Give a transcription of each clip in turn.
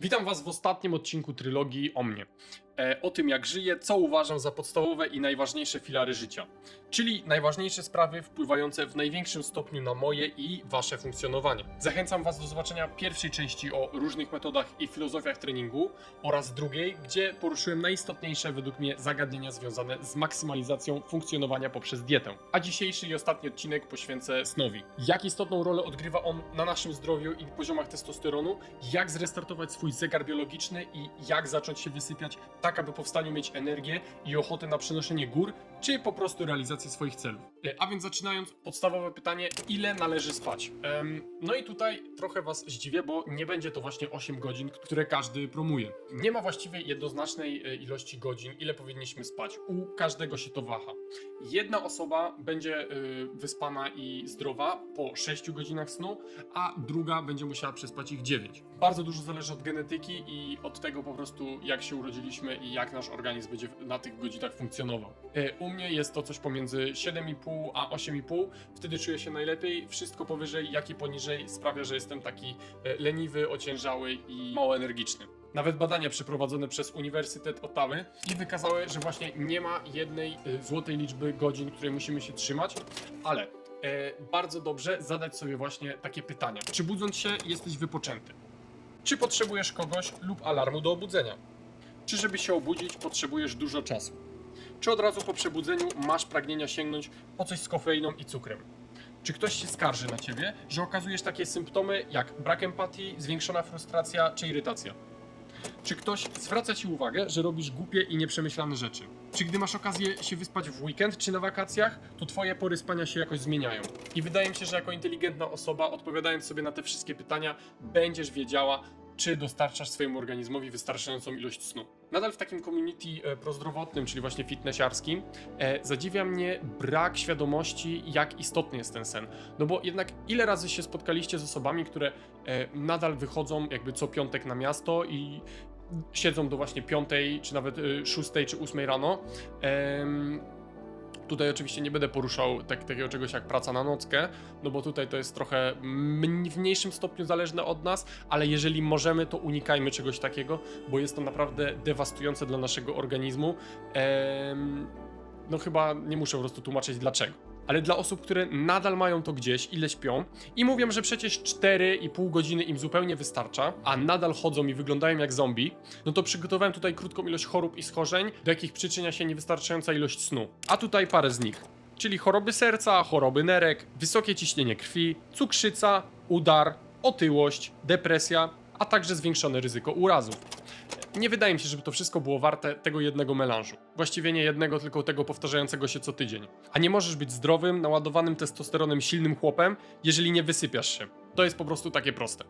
Witam Was w ostatnim odcinku trylogii o mnie. E, o tym, jak żyję, co uważam za podstawowe i najważniejsze filary życia. Czyli najważniejsze sprawy wpływające w największym stopniu na moje i Wasze funkcjonowanie. Zachęcam Was do zobaczenia pierwszej części o różnych metodach i filozofiach treningu oraz drugiej, gdzie poruszyłem najistotniejsze według mnie zagadnienia związane z maksymalizacją funkcjonowania poprzez dietę. A dzisiejszy i ostatni odcinek poświęcę snowi. Jak istotną rolę odgrywa on na naszym zdrowiu i poziomach testosteronu, jak zrestartować swój zegar biologiczny i jak zacząć się wysypiać, tak aby po wstaniu mieć energię i ochotę na przenoszenie gór, czy po prostu realizację swoich celów. E, A więc zaczynając, podstawowe pytanie, ile należy spać? No i tutaj trochę Was zdziwię, bo nie będzie to właśnie 8 godzin, które każdy promuje. Nie ma właściwie jednoznacznej e, ilości godzin, ile powinniśmy spać. U każdego się to waha. Jedna osoba będzie y, wyspana i zdrowa po 6 godzinach snu, a druga będzie musiała przespać ich 9. Bardzo dużo zależy od genetyki i od tego po prostu jak się urodziliśmy i jak nasz organizm będzie na tych godzinach funkcjonował. Y, U mnie jest to coś pomiędzy 7,5 a 8,5, wtedy czuję się najlepiej. Wszystko powyżej, jak i poniżej sprawia, że jestem taki y, leniwy, ociężały i mało energiczny. Nawet badania przeprowadzone przez Uniwersytet Ottawy i wykazały, że właśnie nie ma jednej y, złotej liczby godzin, której musimy się trzymać, ale e, bardzo dobrze zadać sobie właśnie takie pytania. Czy budząc się jesteś wypoczęty? Czy potrzebujesz kogoś lub alarmu do obudzenia? Czy żeby się obudzić potrzebujesz dużo czasu? Czy od razu po przebudzeniu masz pragnienia sięgnąć po coś z kofeiną i cukrem? Czy ktoś się skarży na ciebie, że okazujesz takie symptomy jak brak empatii, zwiększona frustracja czy irytacja? Czy ktoś zwraca ci uwagę, że robisz głupie i nieprzemyślane rzeczy? Czy gdy masz okazję się wyspać w weekend czy na wakacjach, to twoje pory spania się jakoś zmieniają? I wydaje mi się, że jako inteligentna osoba, odpowiadając sobie na te wszystkie pytania, będziesz wiedziała, czy dostarczasz swojemu organizmowi wystarczającą ilość snu. Nadal w takim community e, prozdrowotnym, czyli właśnie fitnessiarskim, e, zadziwia mnie brak świadomości, jak istotny jest ten sen. No bo jednak ile razy się spotkaliście z osobami, które e, nadal wychodzą jakby co piątek na miasto i siedzą do właśnie piątej, czy nawet szóstej, czy ósmej rano. Tutaj oczywiście nie będę poruszał tak, takiego czegoś jak praca na nockę, no bo tutaj to jest trochę w mniejszym stopniu zależne od nas, ale jeżeli możemy, to unikajmy czegoś takiego, bo jest to naprawdę dewastujące dla naszego organizmu. Em, no chyba nie muszę po prostu tłumaczyć dlaczego. Ale dla osób, które nadal mają to gdzieś, ile śpią i mówią, że przecież 4,5 godziny im zupełnie wystarcza, a nadal chodzą i wyglądają jak zombie, no to przygotowałem tutaj krótką ilość chorób i schorzeń, do jakich przyczynia się niewystarczająca ilość snu. A tutaj parę z nich. Czyli choroby serca, choroby nerek, wysokie ciśnienie krwi, cukrzyca, udar, otyłość, depresja, a także zwiększone ryzyko urazów. Nie wydaje mi się, żeby to wszystko było warte tego jednego melanżu. Właściwie nie jednego, tylko tego powtarzającego się co tydzień. A nie możesz być zdrowym, naładowanym testosteronem silnym chłopem, jeżeli nie wysypiasz się. To jest po prostu takie proste.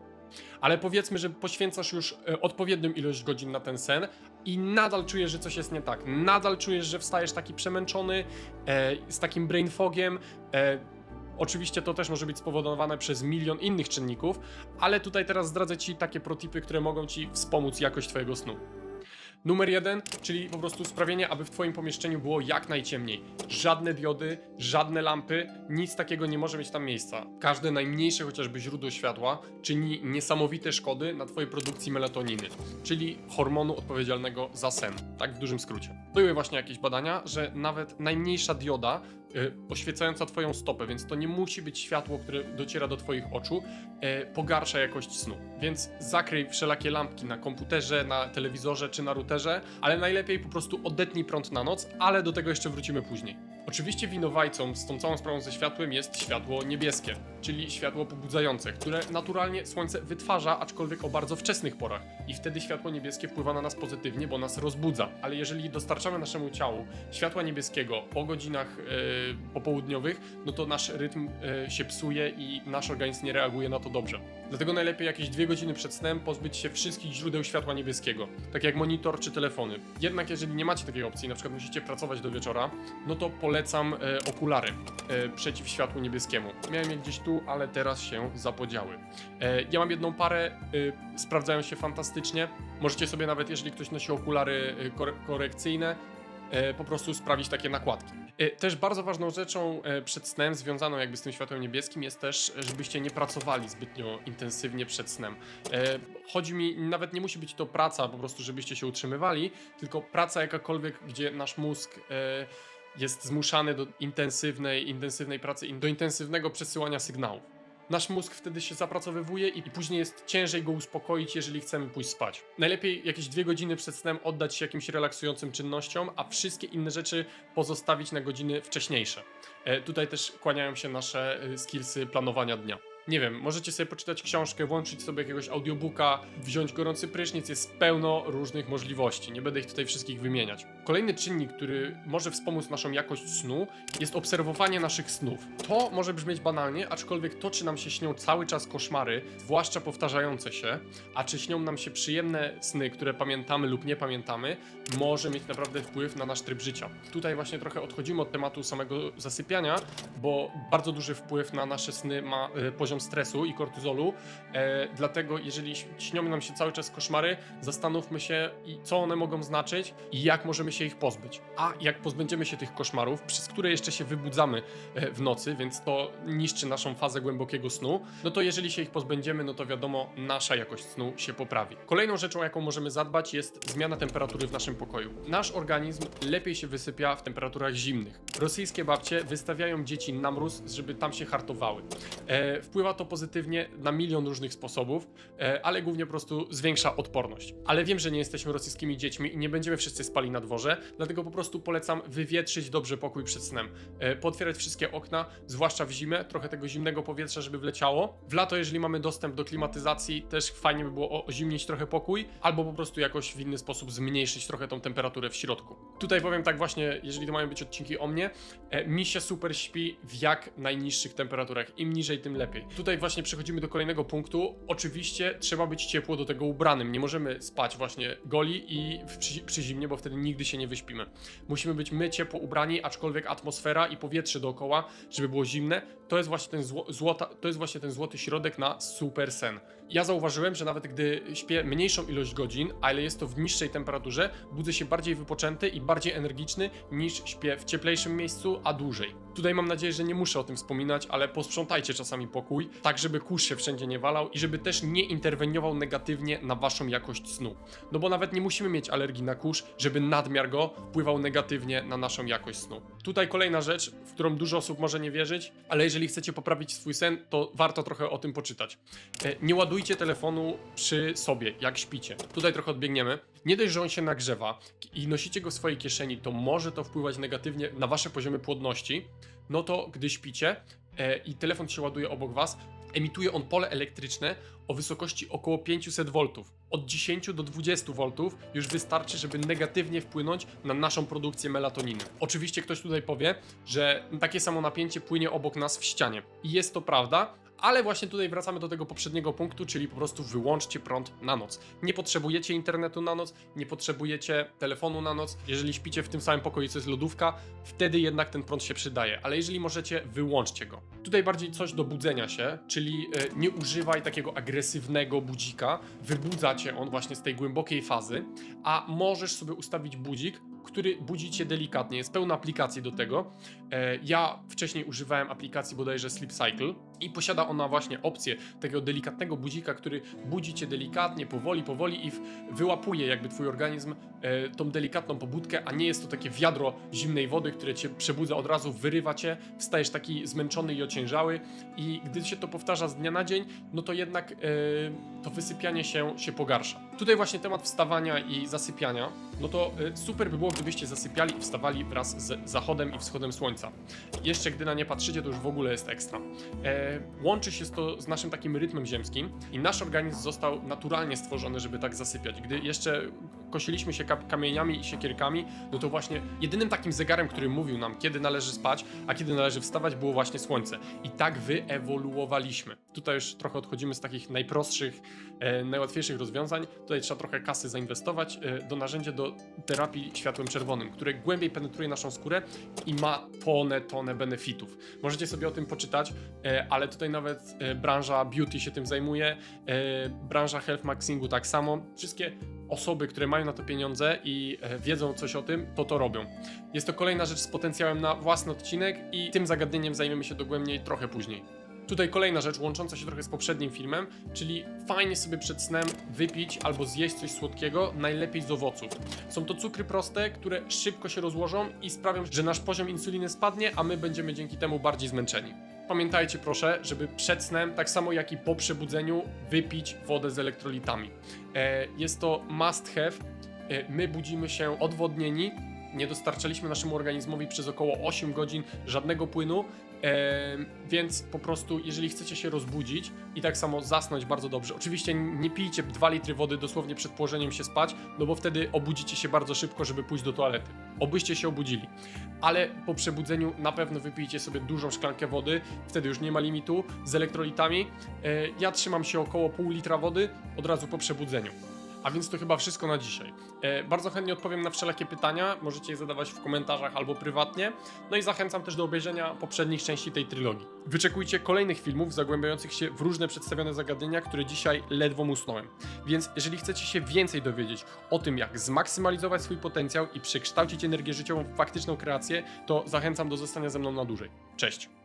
Ale powiedzmy, że poświęcasz już e, odpowiednią ilość godzin na ten sen i nadal czujesz, że coś jest nie tak. Nadal czujesz, że wstajesz taki przemęczony, e, z takim brain fogiem. E, Oczywiście to też może być spowodowane przez milion innych czynników, ale tutaj teraz zdradzę Ci takie protipy, które mogą Ci wspomóc jakość Twojego snu. Numer jeden, czyli po prostu sprawienie, aby w Twoim pomieszczeniu było jak najciemniej. Żadne diody, żadne lampy, nic takiego nie może mieć tam miejsca. Każde najmniejsze chociażby źródło światła czyni niesamowite szkody na Twojej produkcji melatoniny, czyli hormonu odpowiedzialnego za sen. Tak w dużym skrócie. Były właśnie jakieś badania, że nawet najmniejsza dioda oświecająca Twoją stopę, więc to nie musi być światło, które dociera do Twoich oczu, e, pogarsza jakość snu. Więc zakryj wszelakie lampki na komputerze, na telewizorze czy na routerze, ale najlepiej po prostu odetnij prąd na noc, ale do tego jeszcze wrócimy później. Oczywiście winowajcą z tą całą sprawą ze światłem jest światło niebieskie, czyli światło pobudzające, które naturalnie słońce wytwarza, aczkolwiek o bardzo wczesnych porach. I wtedy światło niebieskie wpływa na nas pozytywnie, bo nas rozbudza. Ale jeżeli dostarczamy naszemu ciału światła niebieskiego po godzinach e, popołudniowych, no to nasz rytm e, się psuje i nasz organizm nie reaguje na to dobrze. Dlatego najlepiej jakieś dwie godziny przed snem pozbyć się wszystkich źródeł światła niebieskiego, tak jak monitor czy telefony. Jednak jeżeli nie macie takiej opcji, na przykład musicie pracować do wieczora, no to polecam e, okulary e, przeciw światłu niebieskiemu. Miałem je gdzieś tu, ale teraz się zapodziały. E, ja mam jedną parę, e, sprawdzają się fantastycznie. Możecie sobie nawet, jeżeli ktoś nosi okulary e, kore korekcyjne, e, po prostu sprawić takie nakładki. E, Też bardzo ważną rzeczą e, przed snem, związaną jakby z tym światłem niebieskim, jest też, e, żebyście nie pracowali zbytnio intensywnie przed snem. E, Chodzi mi, nawet nie musi być to praca po prostu, żebyście się utrzymywali, tylko praca jakakolwiek, gdzie nasz mózg e, jest zmuszany do intensywnej, intensywnej pracy, do intensywnego przesyłania sygnałów. Nasz mózg wtedy się zapracowywuje i później jest ciężej go uspokoić, jeżeli chcemy pójść spać. Najlepiej jakieś dwie godziny przed snem oddać się jakimś relaksującym czynnościom, a wszystkie inne rzeczy pozostawić na godziny wcześniejsze. E, tutaj też kłaniają się nasze e, skillsy planowania dnia. Nie wiem, możecie sobie poczytać książkę, włączyć sobie jakiegoś audiobooka, wziąć gorący prysznic, jest pełno różnych możliwości. Nie będę ich tutaj wszystkich wymieniać. Kolejny czynnik, który może wspomóc naszą jakość snu, jest obserwowanie naszych snów. To może brzmieć banalnie, aczkolwiek to, czy nam się śnią cały czas koszmary, zwłaszcza powtarzające się, a czy śnią nam się przyjemne sny, które pamiętamy lub nie pamiętamy, może mieć naprawdę wpływ na nasz tryb życia. Tutaj właśnie trochę odchodzimy od tematu samego zasypiania, bo bardzo duży wpływ na nasze sny ma e, poziom stresu i kortyzolu. E, dlatego, jeżeli śnią nam się cały czas koszmary, zastanówmy się, co one mogą znaczyć i jak możemy się ich pozbyć. A jak pozbędziemy się tych koszmarów, przez które jeszcze się wybudzamy e, w nocy, więc to niszczy naszą fazę głębokiego snu, no to jeżeli się ich pozbędziemy, no to wiadomo, nasza jakość snu się poprawi. Kolejną rzeczą, jaką możemy zadbać, jest zmiana temperatury w naszym pokoju. Nasz organizm lepiej się wysypia w temperaturach zimnych. Rosyjskie babcie wystawiają dzieci na mróz, żeby tam się hartowały. E, wpływa to pozytywnie na milion różnych sposobów, e, ale głównie po prostu zwiększa odporność. Ale wiem, że nie jesteśmy rosyjskimi dziećmi i nie będziemy wszyscy spali na dworze, dlatego po prostu polecam wywietrzyć dobrze pokój przed snem. E, potwierać wszystkie okna, zwłaszcza w zimę, trochę tego zimnego powietrza, żeby wleciało. W lato, jeżeli mamy dostęp do klimatyzacji, też fajnie by było ozimnić trochę pokój, albo po prostu jakoś w inny sposób zmniejszyć trochę tą temperaturę w środku. Tutaj powiem tak właśnie, jeżeli to mają być odcinki o mnie, e, mi się super śpi w jak najniższych temperaturach. Im niżej, tym lepiej. Tutaj właśnie przechodzimy do kolejnego punktu. Oczywiście trzeba być ciepło do tego ubranym. Nie możemy spać właśnie goli i przy, przy zimnie, bo wtedy nigdy się nie wyśpimy. Musimy być my ciepło ubrani, aczkolwiek atmosfera i powietrze dookoła, żeby było zimne, to jest właśnie ten, zło, złota, to jest właśnie ten złoty środek na super sen. Ja zauważyłem, że nawet gdy śpię mniejszą ilość godzin, ale jest to w niższej temperaturze, budzę się bardziej wypoczęty i bardziej energiczny niż śpię w cieplejszym miejscu, a dłużej. Tutaj mam nadzieję, że nie muszę o tym wspominać, ale posprzątajcie czasami pokój, tak żeby kurz się wszędzie nie walał i żeby też nie interweniował negatywnie na waszą jakość snu. No bo nawet nie musimy mieć alergii na kurz, żeby nadmiar go wpływał negatywnie na naszą jakość snu. Tutaj kolejna rzecz, w którą dużo osób może nie wierzyć, ale jeżeli chcecie poprawić swój sen, to warto trochę o tym poczytać. E, Nie ładujcie telefonu przy sobie, jak śpicie. Tutaj trochę odbiegniemy. Nie dość, że on się nagrzewa i nosicie go w swojej kieszeni, to może to wpływać negatywnie na wasze poziomy płodności. No to gdy śpicie e, i telefon się ładuje obok was, emituje on pole elektryczne o wysokości około 500 V. Od 10 do 20 V już wystarczy, żeby negatywnie wpłynąć na naszą produkcję melatoniny. Oczywiście ktoś tutaj powie, że takie samo napięcie płynie obok nas w ścianie. I jest to prawda, ale właśnie tutaj wracamy do tego poprzedniego punktu, czyli po prostu wyłączcie prąd na noc. Nie potrzebujecie internetu na noc, nie potrzebujecie telefonu na noc. Jeżeli śpicie w tym samym pokoju, co jest lodówka, wtedy jednak ten prąd się przydaje, ale jeżeli możecie, wyłączcie go. Tutaj bardziej coś do budzenia się, czyli e, nie używaj takiego agresywnego budzika, wybudza cię on właśnie z tej głębokiej fazy, a możesz sobie ustawić budzik, który budzi cię delikatnie. Jest pełno aplikacji do tego. E, Ja wcześniej używałem aplikacji bodajże Sleep Cycle i posiada ona właśnie opcję takiego delikatnego budzika, który budzi cię delikatnie, powoli, powoli i wyłapuje jakby twój organizm e, tą delikatną pobudkę, a nie jest to takie wiadro zimnej wody, które cię przebudza od razu, wyrywa cię, wstajesz taki zmęczony i ociężały i gdy się to powtarza z dnia na dzień, no to jednak e, to wysypianie się, się pogarsza. Tutaj właśnie temat wstawania i zasypiania, no to e, super by było, gdybyście zasypiali i wstawali wraz z zachodem i wschodem słońca. Jeszcze gdy na nie patrzycie, to już w ogóle jest ekstra. E, łączy się to z naszym takim rytmem ziemskim i nasz organizm został naturalnie stworzony, żeby tak zasypiać. Gdy jeszcze kosiliśmy się kamieniami i siekierkami, no to właśnie jedynym takim zegarem, który mówił nam, kiedy należy spać, a kiedy należy wstawać, było właśnie słońce. I tak wyewoluowaliśmy. Tutaj już trochę odchodzimy z takich najprostszych, e, najłatwiejszych rozwiązań. Tutaj trzeba trochę kasy zainwestować e, do narzędzia do terapii światłem czerwonym, które głębiej penetruje naszą skórę i ma tonę, tonę benefitów. Możecie sobie o tym poczytać, e, ale tutaj nawet e, branża beauty się tym zajmuje, e, branża health maxingu tak samo. Wszystkie osoby, które mają na to pieniądze i e, wiedzą coś o tym, to to robią. Jest to kolejna rzecz z potencjałem na własny odcinek i tym zagadnieniem zajmiemy się dogłębniej trochę później. Tutaj kolejna rzecz łącząca się trochę z poprzednim filmem, czyli fajnie sobie przed snem wypić albo zjeść coś słodkiego, najlepiej z owoców. Są to cukry proste, które szybko się rozłożą i sprawią, że nasz poziom insuliny spadnie, a my będziemy dzięki temu bardziej zmęczeni. Pamiętajcie proszę, żeby przed snem, tak samo jak i po przebudzeniu, wypić wodę z elektrolitami. E, jest to must have. E, my budzimy się odwodnieni, nie dostarczaliśmy naszemu organizmowi przez około 8 godzin żadnego płynu, więc po prostu jeżeli chcecie się rozbudzić i tak samo zasnąć bardzo dobrze, oczywiście nie pijcie 2 litry wody dosłownie przed położeniem się spać, no bo wtedy obudzicie się bardzo szybko, żeby pójść do toalety. Obyście się obudzili. Ale po przebudzeniu na pewno wypijcie sobie dużą szklankę wody, wtedy już nie ma limitu, z elektrolitami. E, ja trzymam się około pół litra wody od razu po przebudzeniu. A więc to chyba wszystko na dzisiaj. E, bardzo chętnie odpowiem na wszelakie pytania, możecie je zadawać w komentarzach albo prywatnie. No i zachęcam też do obejrzenia poprzednich części tej trylogii. Wyczekujcie kolejnych filmów zagłębiających się w różne przedstawione zagadnienia, które dzisiaj ledwo musnąłem. Więc jeżeli chcecie się więcej dowiedzieć o tym, jak zmaksymalizować swój potencjał i przekształcić energię życiową w faktyczną kreację, to zachęcam do zostania ze mną na dłużej. Cześć!